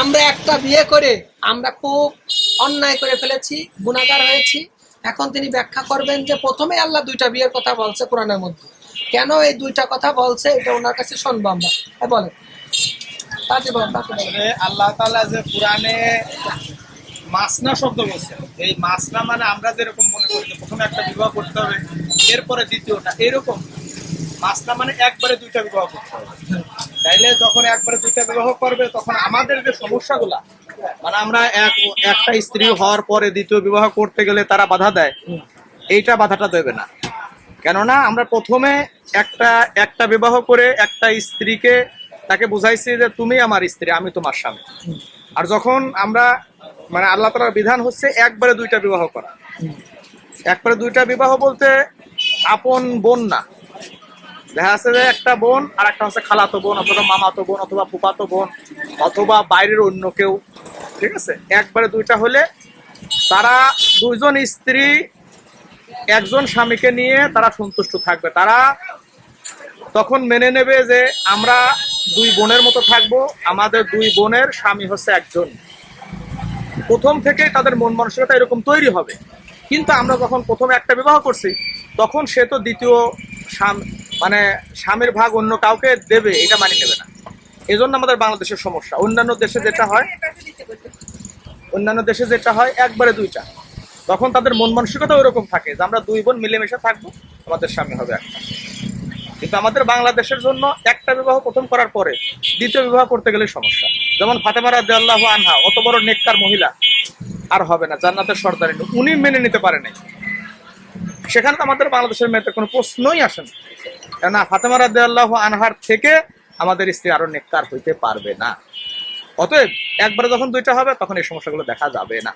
আমরা একটা বিয়ে করে আমরা খুব অন্যায় করে ফেলেছি, গুণাগার হয়েছি। এখন তিনি ব্যাখ্যা করবেন যে প্রথমে আল্লাহ দুইটা বিয়ের কথা বলছে কোরআনের মধ্যে। কেন এই দুইটা কথা বলছে এটা ওনার কাছে শুনব আমরা। হ্যাঁ বলেন। আল্লাহ যে কোরআনে মাসনা শব্দ বলছে, এই মাসনা মানে আমরা যেরকম মনে করি প্রথমে একটা বিবাহ করতে হবে, এরপরে দ্বিতীয়টা, এরকম। মাসনা মানে একবারে দুইটা বিবাহ করতে হবে। তাইলে যখন একবারে দুইটা বিবাহ করবে তখন আমাদের যে সমস্যাগুলা মানে আমরা এক একটা স্ত্রী হওয়ার পরে দ্বিতীয় বিবাহ করতে গেলে তারা বাধা দেয় এইটা বাধাটা দেবে না। কেননা আমরা প্রথমে একটা একটা বিবাহ করে একটা স্ত্রীকে তাকে বুঝাইছি যে তুমি আমার স্ত্রী আমি তোমার স্বামী। আর যখন আমরা মানে আল্লাহ তালার বিধান হচ্ছে একবারে দুইটা বিবাহ করা। একবারে দুইটা বিবাহ বলতে আপন বোন না। দেখা যাচ্ছে যে একটা বোন আর একটা হচ্ছে খালাতো বোন অথবা মামাতো বোন অথবা ফুপাতো বোন অথবা বাইরের অন্য কেউ, ঠিক আছে? একবারে দুইটা হলে তারা দুইজন স্ত্রী, একজন স্বামীকে নিয়ে তারা সন্তুষ্ট থাকবে। তারা তখন মেনে নেবে যে আমরা দুই বোনের মতো থাকব, আমাদের দুই বোনের স্বামী হচ্ছে একজন। প্রথম থেকে তাদের মন মানসিকতা এরকম তৈরি হবে। কিন্তু আমরা যখন প্রথমে একটা বিবাহ করছি, তখন সে তো দ্বিতীয় মানে স্বামীর ভাগ অন্য কাউকে দেবে, এটা মানি নেবে না। এজন্য আমাদের বাংলাদেশের সমস্যা। অন্যান্য দেশে যেটা হয়, অন্যান্য দেশে যেটা হয়, একবারে দুইটা। তখন তাদের মন মানসিকতা ওরকম থাকে যে আমরা দুই বোন মিলেমিশে থাকব, আমাদের স্বামী হবে একটা। কিন্তু আমাদের বাংলাদেশের জন্য একটা বিবাহ প্রথম করার পরে দ্বিতীয় বিবাহ করতে গেলে সমস্যা। যেমন ফাতেমা রাজি আল্লাহ আনহা, অত বড় নেককার মহিলা, আর হবে না, জান্নাতের সর্দারি উনি মেনে নিতে পারে নাই সেখানে তো আমাদের বাংলাদেশের মেয়েদের কোনো প্রশ্নই আসে না। কেননা ফাতেমা আল্লাহ আনহার থেকে আমাদের স্ত্রী আরও নেককার হইতে পারবে না। অতএব একবার যখন দুইটা হবে, তখন এই সমস্যাগুলো দেখা যাবে না।